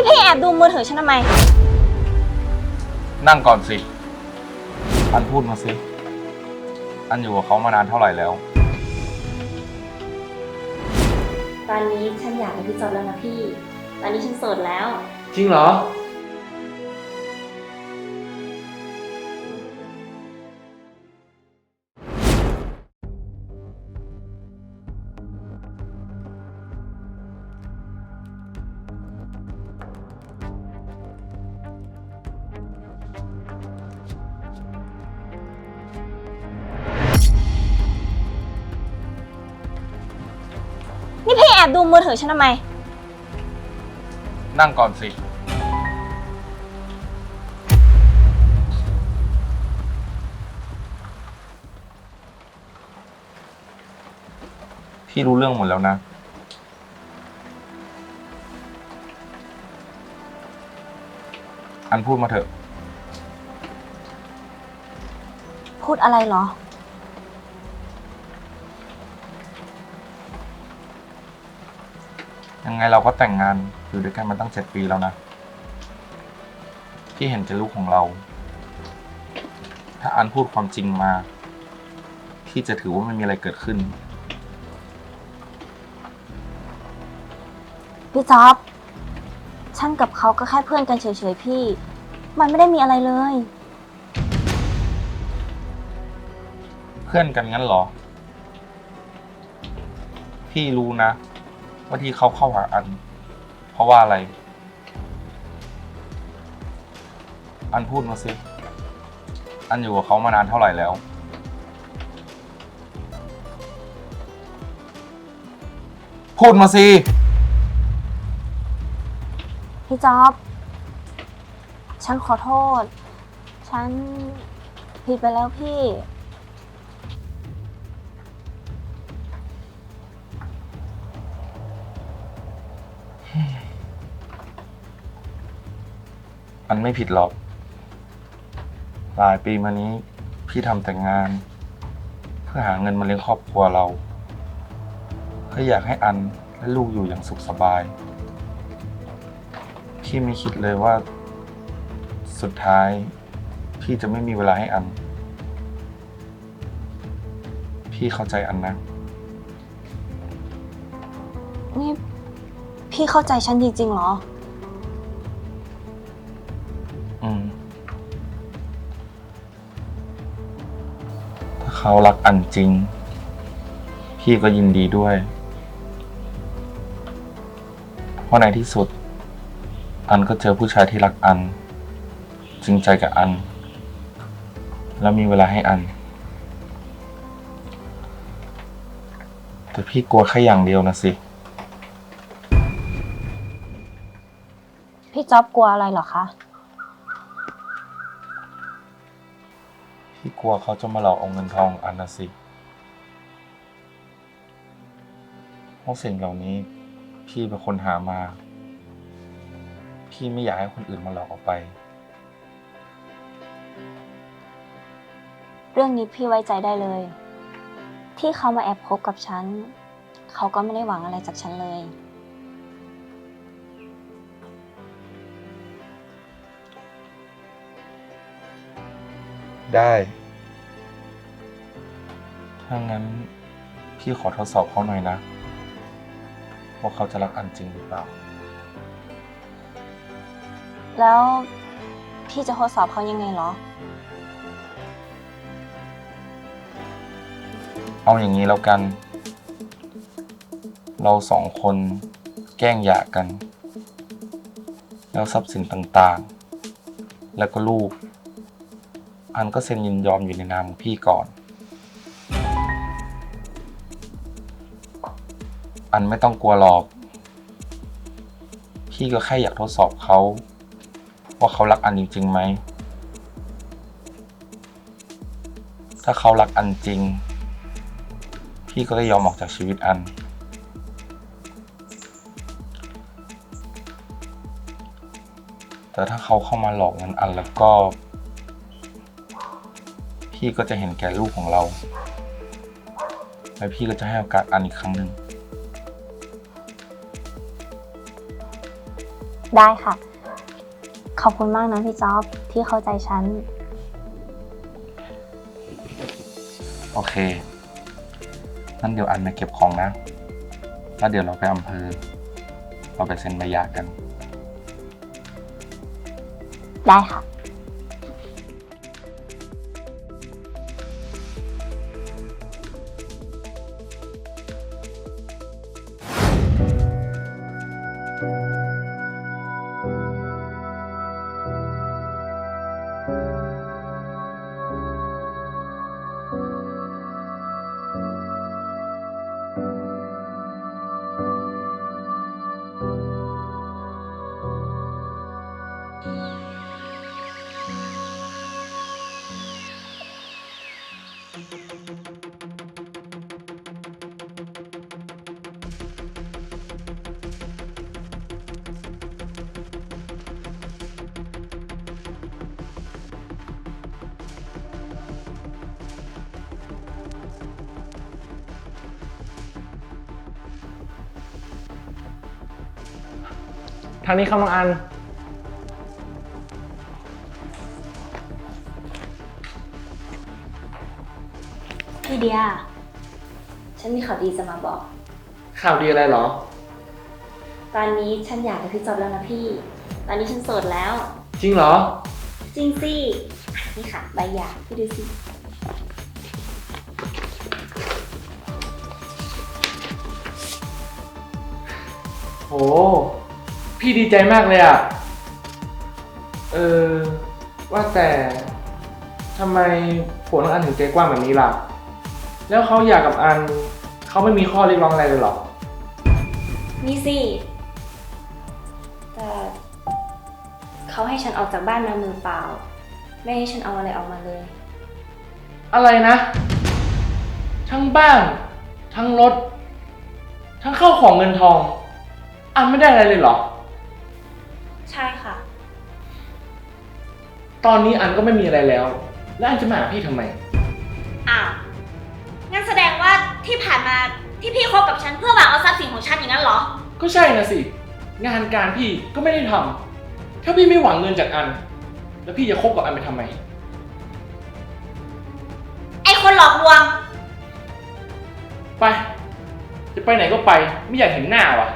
นี่พี่แอบดูมือถือฉันทำไม นั่งก่อนสิ อันพูดมาสิ อันอยู่กับเขามานานเท่าไหร่แล้ว ตอนนี้ฉันอยากเป็นพี่จอบแล้วนะพี่ ตอนนี้ฉันโสดแล้ว จริงเหรอ อบดูมือถือฉันทำไม นั่งก่อนสิ พี่รู้เรื่องหมดแล้วนะ อันพูดมาเถอะ พูดอะไรเหรอ ยังไงเราก็แต่งงานอยู่ด้วยกันมาตั้งเจ็ดปีแล้วนะพี่เห็นใจลูกของเรา ถ้าอันพูดความจริงมา พี่จะถือว่าไม่มีอะไรเกิดขึ้น พี่จ๊อบฉันกับเขาก็แค่เพื่อนกันเฉยๆพี่ มันไม่ได้มีอะไรเลย เพื่อนกันงั้นเหรอ พี่รู้นะ ว่าที่เขาเข้าหาอัน เพราะว่าอะไร อันพูดมาสิ อันอยู่กับเขามานานเท่าไหร่แล้ว พูดมาสิ พี่จ๊อบ ฉันขอโทษ ฉันผิดไปแล้วพี่ อันไม่ผิดหรอก หลายปีมานี้พี่ทำแต่งงาน เพื่อหาเงินมาเลี้ยงครอบครัวเรา เพื่ออยากให้อันและลูกอยู่อย่างสุขสบาย พี่ไม่คิดเลยว่า สุดท้าย พี่จะไม่มีเวลาให้อัน พี่เข้าใจอันนะ นี่ พี่เข้าใจฉันจริงๆเหรอ เขารักอันจริง พี่ก็ยินดีด้วย เพราะในที่สุด อันก็เจอผู้ชายที่รักอัน จริงใจกับอัน แล้วมีเวลาให้อัน แต่พี่กลัวแค่อย่างเดียวนะสิ พี่จ๊อบกลัวอะไรเหรอคะ พี่กลัวเขาจะมาหลอกเอาเงินทองอันนะสิเพราะสิ่งเหล่านี้พี่เป็นคนหามา พี่ไม่อยากให้คนอื่นมาหลอกเอาไป เรื่องนี้พี่ไว้ใจได้เลย ที่เขามาแอบคบกับฉัน เขาก็ไม่ได้หวังอะไรจากฉันเลย ได้ ถ้างั้นพี่ขอทดสอบเขาหน่อยนะ ว่าเขาจะรักอันจริงหรือเปล่า แล้วพี่จะทดสอบเขายังไงเหรอ เอาอย่างนี้แล้วกัน เราสองคนแกล้งหย่ากัน แล้วทรัพย์สินต่างๆ แล้วก็ลูก อันก็เซ็นยินยอมอยู่ในนามของพี่ก่อน อันไม่ต้องกลัวหรอก พี่ก็แค่อยากทดสอบเขา ว่าเขารักอันจริงๆไหม ถ้าเขารักอันจริง พี่ก็ได้ยอมออกจากชีวิตอัน แต่ถ้าเขาเข้ามาหลอกเงินอันแล้วก็ พี่ก็จะเห็นแก่ลูกของเรา และพี่ก็จะให้โอกาสอันอีกครั้งหนึ่ง ได้ค่ะ ขอบคุณมากนะพี่จ๊อบที่เข้าใจฉัน โอเค นั่นเดี๋ยวอันมาเก็บของนะ แล้วเดี๋ยวเราไปอำเภอ เราไปเซ็นใบหย่ากัน ได้ค่ะ ทางนี้ครับน้องอัน เดีย ฉันมีข่าวดีจะมาบอก ข่าวดีอะไรเหรอ ตอนนี้ฉันอยากกับพี่จ๊อบแล้วนะพี่ ตอนนี้ฉันโสดแล้ว จริงเหรอ จริงสิอะนี่ค่ะใบหย่าพี่ดูสิโห พี่ดีใจมากเลยอะเออ ว่าแต่ทำไมผัวน้องอันถึงใจกว้างแบบนี้ล่ะ แล้วเขาอยากกับอันเขาไม่มีข้อเรียกร้องอะไรเลยเหรอนี่สิ แต่เขาให้ฉันออกจากบ้านมามือเปล่า ไม่ให้ฉันเอาอะไรออกมาเลย อะไรนะ ทั้งบ้าน ทั้งรถ ทั้งเข้าของเงินทอง อันไม่ได้อะไรเลยเหรอ ใช่ค่ะ ตอนนี้อันก็ไม่มีอะไรแล้ว แล้วอันจะมาหาพี่ทำไม อ้าว งั้นแสดงว่าที่ผ่านมาที่พี่คบกับฉันเพื่อหวังเอาทรัพย์สินของฉันอย่างนั้นเหรอ ก็ใช่นะสิ งานการพี่ก็ไม่ได้ทำถ้าพี่ไม่หวังเงินจากอัน แล้วพี่จะคบกับอันไปทำไม ไอ้คนหลอกลวง ไป จะไปไหนก็ไปไม่อยากเห็นหน้าว่ะ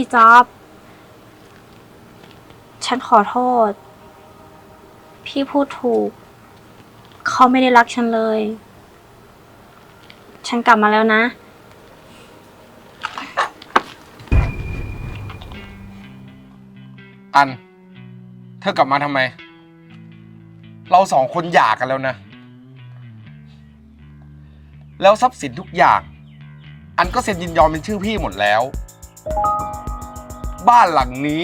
พี่จ๊อบฉันขอโทษ พี่พูดถูก เขาไม่ได้รักฉันเลย ฉันกลับมาแล้วนะ อัน เธอกลับมาทำไม เราสองคนหย่ากันแล้วนะ แล้วทรัพย์สินทุกอย่าง อันก็เซ็นยินยอมเป็นชื่อพี่หมดแล้ว บ้านหลังนี้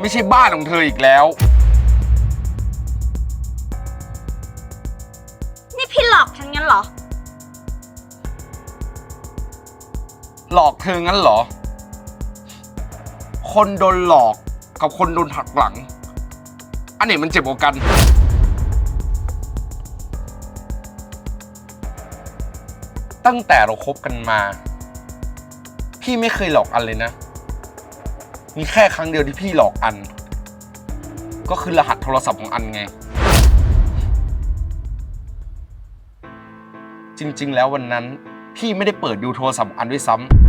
ไม่ใช่บ้านของเธออีกแล้ว นี่พี่หลอกฉันงั้นเหรอ หลอกเธองั้นเหรอ คนโดนหลอกกับคนโดนหักหลัง อันไหนมันเจ็บกว่ากัน ตั้งแต่เราคบกันมา พี่ไม่เคยหลอกอันเลยนะ มีแค่ครั้งเดียวที่พี่หลอกอัน ก็คือรหัสโทรศัพท์ของอันไง จริงๆ แล้ววันนั้น พี่ไม่ได้เปิดดูโทรศัพท์ของอันด้วยซ้ำ